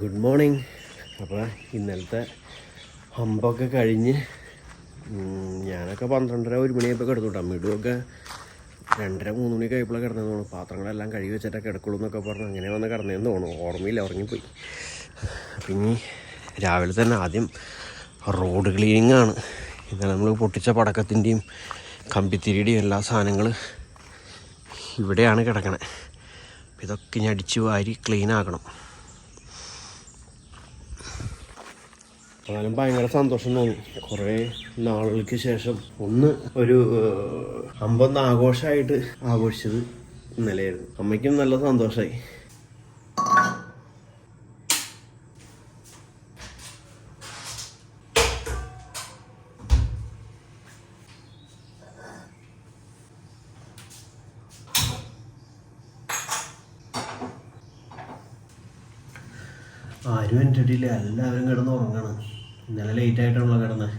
Good morning അപ്പോൾ ഇന്നലത്തെ ഹമ്പൊക്കെ കഴിഞ്ഞ് ഞാനൊക്കെ പന്ത്രണ്ടര ഒരു മണിയായപ്പോൾ കിടന്നു കേട്ടോ മിടുവൊക്കെ രണ്ടര മൂന്ന് മണിയൊക്കെ ആയപ്പോഴാണ് കിടന്നു തോന്നുന്നു. പാത്രങ്ങളെല്ലാം കഴുകി വെച്ചിട്ടൊക്കെ കിടക്കുള്ളൂ എന്നൊക്കെ പറഞ്ഞു. അങ്ങനെ വന്ന് കിടന്നതെന്ന് തോന്നുന്നു. ഓർമ്മയില്ല ഉറങ്ങിപ്പോയി. ഇനി രാവിലെ തന്നെ ആദ്യം റോഡ് ക്ലീനിങ് ആണ്. ഇന്നലെ നമ്മൾ പൊട്ടിച്ച പടക്കത്തിന്റെയും കമ്പിത്തിരിയുടെയും എല്ലാ സാധനങ്ങൾ ഇവിടെയാണ് കിടക്കണേ. ഇതൊക്കെ ഇനി അടിച്ച് വാരി ക്ലീൻ ആക്കണം എന്നാലും ഭയങ്കര സന്തോഷം തോന്നി കുറേ നാളുകൾക്ക് ശേഷം ഒന്ന് ഒരു അമ്പത് ആഘോഷമായിട്ട് ആഘോഷിച്ചത് ഇന്നലെയായിരുന്നു. അമ്മയ്ക്കും നല്ല സന്തോഷമായി. ആരും എന്റെ ഇടയിൽ എല്ലാവരും കിടന്ന് ഉറങ്ങണം. ഇന്നലെ ലേറ്റ് ആയിട്ടാണല്ലോ കിടന്നത്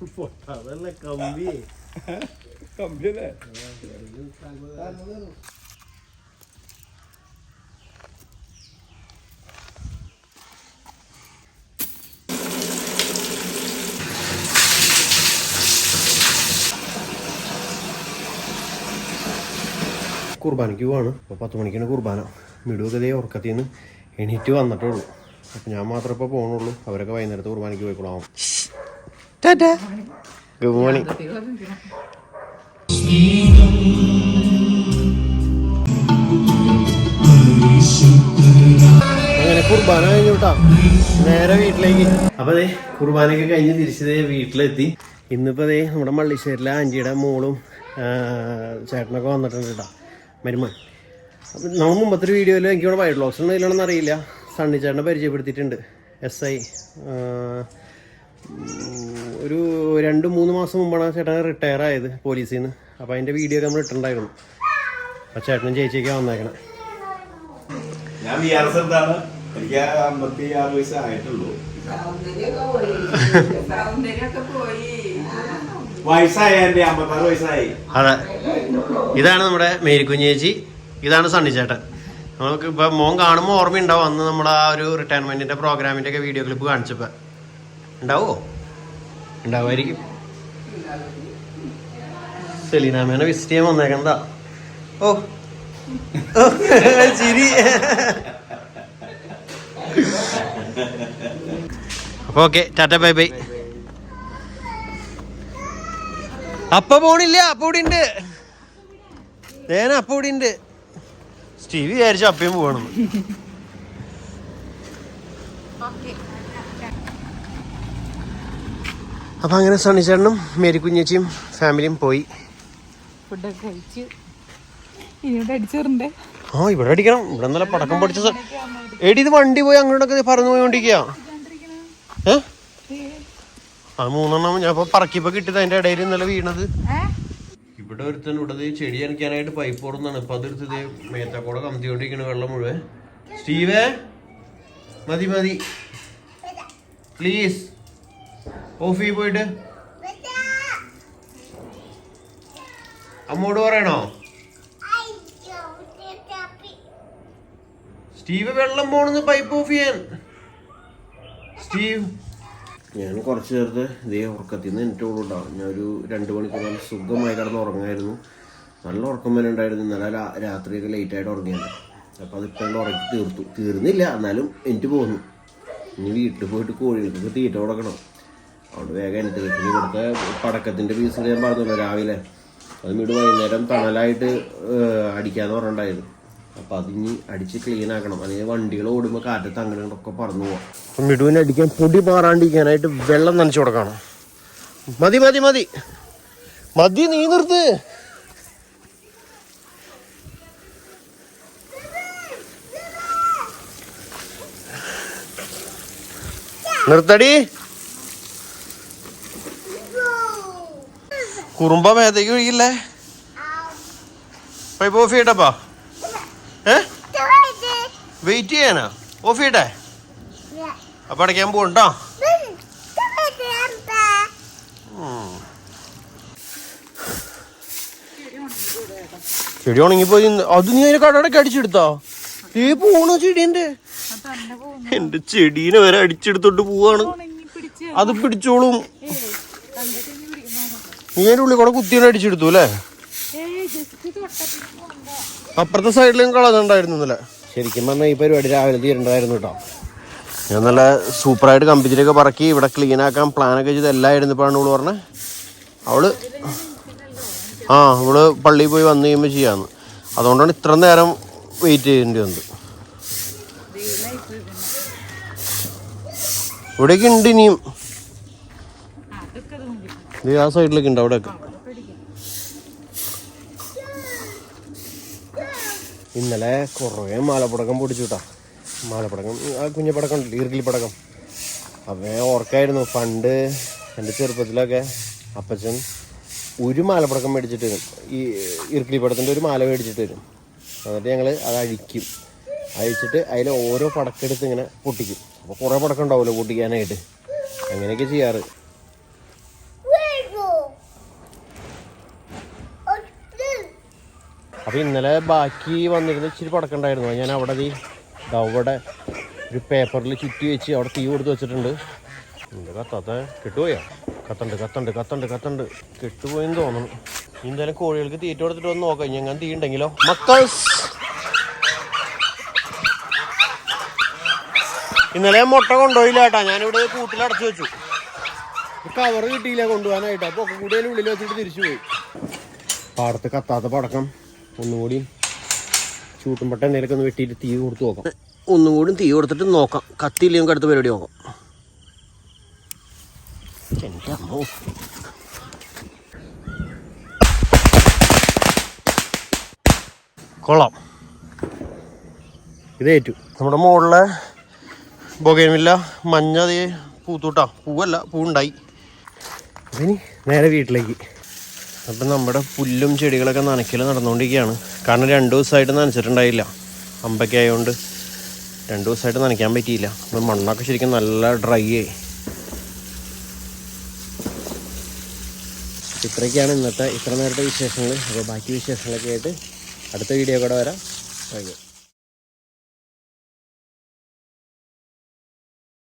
കമ്പി. കുർബാനയ്ക്ക് പോവാണ്. അപ്പോൾ പത്ത് മണിക്കാണ് കുർബാന. മിടുവൊക്കെ ദേ ഉറക്കത്തിൽ നിന്ന് എണീറ്റ് വന്നിട്ടുള്ളൂ. അപ്പൊ ഞാൻ മാത്രമേ ഇപ്പോൾ പോകണുള്ളൂ അവരൊക്കെ വൈകുന്നേരത്തെ കുർബാനയ്ക്ക് പോയിക്കോളാം. ഗുഡ് മോർണിംഗ് അങ്ങനെ കുർബാന കഴിഞ്ഞു കേട്ടോ നേരെ വീട്ടിലേക്ക്. അപ്പൊ അതെ കുർബാനയൊക്കെ കഴിഞ്ഞ് തിരിച്ചതേ വീട്ടിലെത്തി. ഇന്നിപ്പോ ദേ നമ്മുടെ മള്ളിശ്ശേരിലെ ആന്റിയുടെ മോളും ചേട്ടനൊക്കെ വന്നിട്ടുണ്ട് കേട്ടോ മരുമൻ അപ്പം നമ്മൾ മുമ്പത്തെ ഒരു വീഡിയോയിൽ എനിക്കിവിടെ വൈഡ് ബ്ലോഗ്സ് ഒന്നും ഇല്ലണമെന്ന് അറിയില്ല. സണ്ണി ചേട്ടനെ പരിചയപ്പെടുത്തിയിട്ടുണ്ട്. എസ് ഐ ഒരു രണ്ട് മൂന്ന് മാസം മുമ്പാണ് ആ ചേട്ടൻ റിട്ടയർ ആയത് പോലീസിൽ നിന്ന് അപ്പോൾ അതിന്റെ വീഡിയോ നമ്മൾ ഇട്ടിട്ടുണ്ടായിരുന്നു. ആ ചേട്ടനും ചേച്ചിയൊക്കെ വന്നേക്കണം. ഞാൻ ബി ആർ എസ് എന്താണ് എനിക്ക് അമ്പത്തി ആറ് വയസ്സ് ആയിട്ടുള്ളൂ. വയസ്സായ എന്റെ അമ്പത്താറ് വയസ്സായി. അതെ. ഇതാണ് നമ്മുടെ മേരിക്കുഞ്ഞ് ചേച്ചി. ഇതാണ് സണ്ണി ചേട്ടൻ. നമുക്ക് ഇപ്പൊ മോൻ കാണുമ്പോൾ ഓർമ്മയുണ്ടാവും അന്ന് നമ്മുടെ ആ ഒരു റിട്ടയർമെന്റിന്റെ പ്രോഗ്രാമിന്റെ ഒക്കെ വീഡിയോ ക്ലിപ്പ് കാണിച്ചപ്പോ. ഉണ്ടാവോ? ഉണ്ടാവുമായിരിക്കും സെലീനാമേനെ വിസിറ്റ് ചെയ്യാൻ വന്നേക്കണ്ടാ ഓ ചിരി. അപ്പൊ ഓക്കെ ടാറ്റ ബൈ ബൈ. അപ്പ പോണില്ല അപ്പ ഇവിടെ ഉണ്ട്. തേന അപ്പ ഇവിടെ ഉണ്ട്. സ്റ്റീവ് വിചാരിച്ചു അപ്പയും പോകണം. അപ്പം അങ്ങനെ സണ്ണിച്ചേട്ടനും മേരി കുഞ്ഞേച്ചിയും ഫാമിലിയും പോയി. ഫുഡൊക്കെ കഴിച്ച്. അടിച്ചേറണ്ടേ? ആ ഇവിടെ അടിക്കണം. ഇവിടെ നല്ല പടക്കം പഠിച്ച എടി ഇത് വണ്ടി പോയി അങ്ങോട്ടൊക്കെ പറന്നു പോയിക്കൊണ്ടിരിക്കുക ഏ? ആ മൂന്നെണ്ണം ഞാൻ ഇപ്പൊ പറക്കിപ്പോ കിട്ടിയത് അതിന്റെ ഇടയിൽ ഇന്നലെ വീണത്. ഇവിടെ ഒരുത്തൻ ഇവിടെ ദേ ചെടി അനക്കാനായിട്ട് പൈപ്പ് ഓടുന്നതാണ്. ഇപ്പൊ അതെടുത്ത് ഇതേ മേത്തക്കൂടെ കമത്തിക്കൊണ്ടിരിക്കണ വെള്ളം മുഴുവൻ. സ്റ്റീവേ? മതി മതി. പ്ലീസ് ഓഫ് പോയിട്ട്. അമ്മോട് പറയണോ? സ്റ്റീവ് വെള്ളം പോണെന്ന് പൈപ്പ് ഓഫ് ചെയ്യാൻ. സ്റ്റീവ്. ഞാൻ കുറച്ച് നേരത്തെ ഇതേ ഉറക്കത്തിൽ നിന്ന് എനിക്ക് ഉണ്ടാവും ഞാൻ ഒരു രണ്ട് മണിക്കൂർ നല്ല സുഖമായി കിടന്ന് ഉറങ്ങായിരുന്നു. നല്ല ഉറക്കം വരെ ഉണ്ടായിരുന്നു. ഇന്നലെ രാത്രിയൊക്കെ ലേറ്റായിട്ട് ഉറങ്ങിയത്. അപ്പോൾ അതിപ്പോൾ ഉറക്കി തീർത്തു. തീർന്നില്ല. എന്നാലും എനിക്ക് പോകുന്നു ഇനി വീട്ടിൽ പോയിട്ട് കോഴികൾക്ക് തീറ്റ കൊടുക്കണം. അവിടെ വേഗം എന്റെ വീട്ടിൽ കൊടുത്ത പടക്കത്തിന്റെ പീസ് ഞാൻ പറഞ്ഞല്ലോ രാവിലെ. അത് വീട് വൈകുന്നേരം തണലായിട്ട് അടിക്കാന്ന് പറഞ്ഞിട്ടുണ്ടായിരുന്നു. അപ്പൊ അതിനി അടിച്ച് ക്ലീൻ ആക്കണം. അല്ലെങ്കിൽ വണ്ടികൾ ഓടുമ്പോൾ കാറ്റത്ത് തങ്ങലൊക്കെ പറന്നു പോവാം. മിടുവിനെ അടിക്കാൻ പൊടി മാറാണ്ടിരിക്കാനായിട്ട് വെള്ളം നനച്ചു കൊടുക്കണം. മതി മതി മതി. മതി നീ നിർത്ത്. നിർത്തടി. കുറുമ്പ മേതയ്ക്ക് ഒഴിക്കില്ലേ പൈപ്പ് ഓഫ് ചെയ്യട്ടപ്പാ ഏ? വെയിറ്റ് ചെയ്യാനാ? ഓഫ് ചെയ്യട്ടെ? അപ്പൊ അടയ്ക്കാൻ പോകണ്ടോ ചെടി ഉണങ്ങിപ്പോയി. അത് നീ അതിന് കടയുടെ അടിച്ചെടുത്താ? ഏ പോണോ ചെടിന്റെ എന്റെ ചെടീനെ വരെ അടിച്ചെടുത്തോണ്ട് പോവാണ്. അത് പിടിച്ചോളും. പിടിക്കുന്നോ നീ അതിന്റെ ഉള്ളിൽ കൂടെ കുത്തി അടിച്ചെടുത്തു അല്ലേ? അപ്പുറത്തെ സൈഡിലും കളഞ്ഞുണ്ടായിരുന്നു ഇന്നലെ. ശരിക്കും പറഞ്ഞാൽ ഈ പരിപാടി രാവിലെ തീരണ്ടായിരുന്നു കേട്ടോ. ഞാൻ നല്ല സൂപ്പറായിട്ട് കമ്പിച്ചിട്ടൊക്കെ പറക്കി ഇവിടെ ക്ലീൻ ആക്കാൻ പ്ലാനൊക്കെ ചെയ്ത് എല്ലാം ഇരുന്നപ്പോഴാണ് ഇവൾ പറഞ്ഞത് അവൾ ആ ഇവൾ പള്ളിയിൽ പോയി വന്നു കഴിയുമ്പോൾ ചെയ്യാന്ന്. അതുകൊണ്ടാണ് ഇത്ര നേരം വെയിറ്റ് ചെയ്യേണ്ടി വന്നത്. ഇവിടേക്ക് ഉണ്ട് ഇനിയും. ഇത് ആ സൈഡിലൊക്കെ ഉണ്ട് അവിടെയൊക്കെ. പിടിക്കാം ഇന്നലെ കുറേ മാലപ്പടക്കം പൊടിച്ചു കേട്ടാ മാലപ്പടക്കം ആ കുഞ്ഞപ്പടക്കം ഉണ്ട് ഈർക്കിലി പടക്കം. അവേ ഓർക്കായിരുന്നു പണ്ട് എന്റെ ചെറുപ്പത്തിലൊക്കെ അപ്പച്ചൻ ഒരു മാലപ്പടക്കം മേടിച്ചിട്ട് വരും. ഈ ഈർക്കിലി പടത്തിന്റെ ഒരു മാല മേടിച്ചിട്ട് വരും. എന്നിട്ട് ഞങ്ങൾ അത് അഴിക്കും. അഴിച്ചിട്ട് അതിൽ ഓരോ പടക്കെടുത്ത് ഇങ്ങനെ പൊട്ടിക്കും. അപ്പോൾ കുറേ പടക്കം ഉണ്ടാവുമല്ലോ പൊട്ടിക്കാനായിട്ട്. അങ്ങനെയൊക്കെ ചെയ്യാറ്. അപ്പോൾ ഇന്നലെ ബാക്കി വന്നിരുന്ന ഇച്ചിരി പടക്കം ഉണ്ടായിരുന്നു ഞാൻ അവിടെ ഈ അവിടെ ഒരു പേപ്പറിൽ ചുറ്റി വെച്ച് അവിടെ തീ കൊടുത്ത് വെച്ചിട്ടുണ്ട്. എന്താ കത്താത്ത കിട്ടുപോയാ? കത്തണ്ട് കത്തണ്ട് കത്തണ്ട് കത്തണ്ട്. കെട്ടുപോയെന്ന് തോന്നുന്നു. എന്തായാലും കോഴികൾക്ക് തീറ്റ കൊടുത്തിട്ട് വന്ന് നോക്കാം. എങ്ങനെ തീ ഉണ്ടെങ്കിലോ? മക്കൾസ്! ഇന്നലെ മുട്ട കൊണ്ടുപോയില്ല ഏട്ടാ ഞാനിവിടെ കൂട്ടിൽ അടച്ചു വെച്ചു. കവർ കിട്ടിയില്ല കൊണ്ടുപോകാനായിട്ട്. അപ്പോൾ ഒക്കെ ഉള്ളിൽ വെച്ചിട്ട് തിരിച്ചു പോയി. പാടത്ത് കത്താത്ത പടക്കം. ഒന്നുകൂടി ചൂട്ടും പട്ട എന്തെങ്കിലുമൊക്കെ ഒന്ന് വെട്ടിയിട്ട് തീ കൊടുത്ത് നോക്കാം. ഒന്നുകൂടി തീ കൊടുത്തിട്ട് നോക്കാം. കത്തിയില്ലെങ്കിൽ അടുത്ത പരിപാടി നോക്കാം. എന്റെ അമ്മോ. കൊള്ളാം. ഇതേറ്റു നമ്മുടെ മുകളിലെ ബൊഗേമില്ല മഞ്ഞ അതേ പൂത്തൂട്ടാ. പൂവല്ല പൂവുണ്ടായി. ഇനി നേരെ വീട്ടിലേക്ക്. അപ്പം നമ്മുടെ പുല്ലും ചെടികളൊക്കെ നനയ്ക്കൽ നടന്നുകൊണ്ടിരിക്കുകയാണ്. കാരണം രണ്ട് ദിവസമായിട്ട് നനച്ചിട്ടുണ്ടായില്ല. അമ്പയ്ക്ക ആയതുകൊണ്ട് രണ്ട് ദിവസമായിട്ട് നനയ്ക്കാൻ പറ്റിയില്ല. അപ്പം മണ്ണൊക്കെ ശരിക്കും നല്ല ഡ്രൈ ആയി. ഇത്രയൊക്കെയാണ് ഇന്നത്തെ ഇത്ര നേരത്തെ വിശേഷങ്ങൾ അപ്പോൾ ബാക്കി വിശേഷങ്ങളൊക്കെ ആയിട്ട് അടുത്ത വീഡിയോ കൂടെ വരാം. ഓക്കെ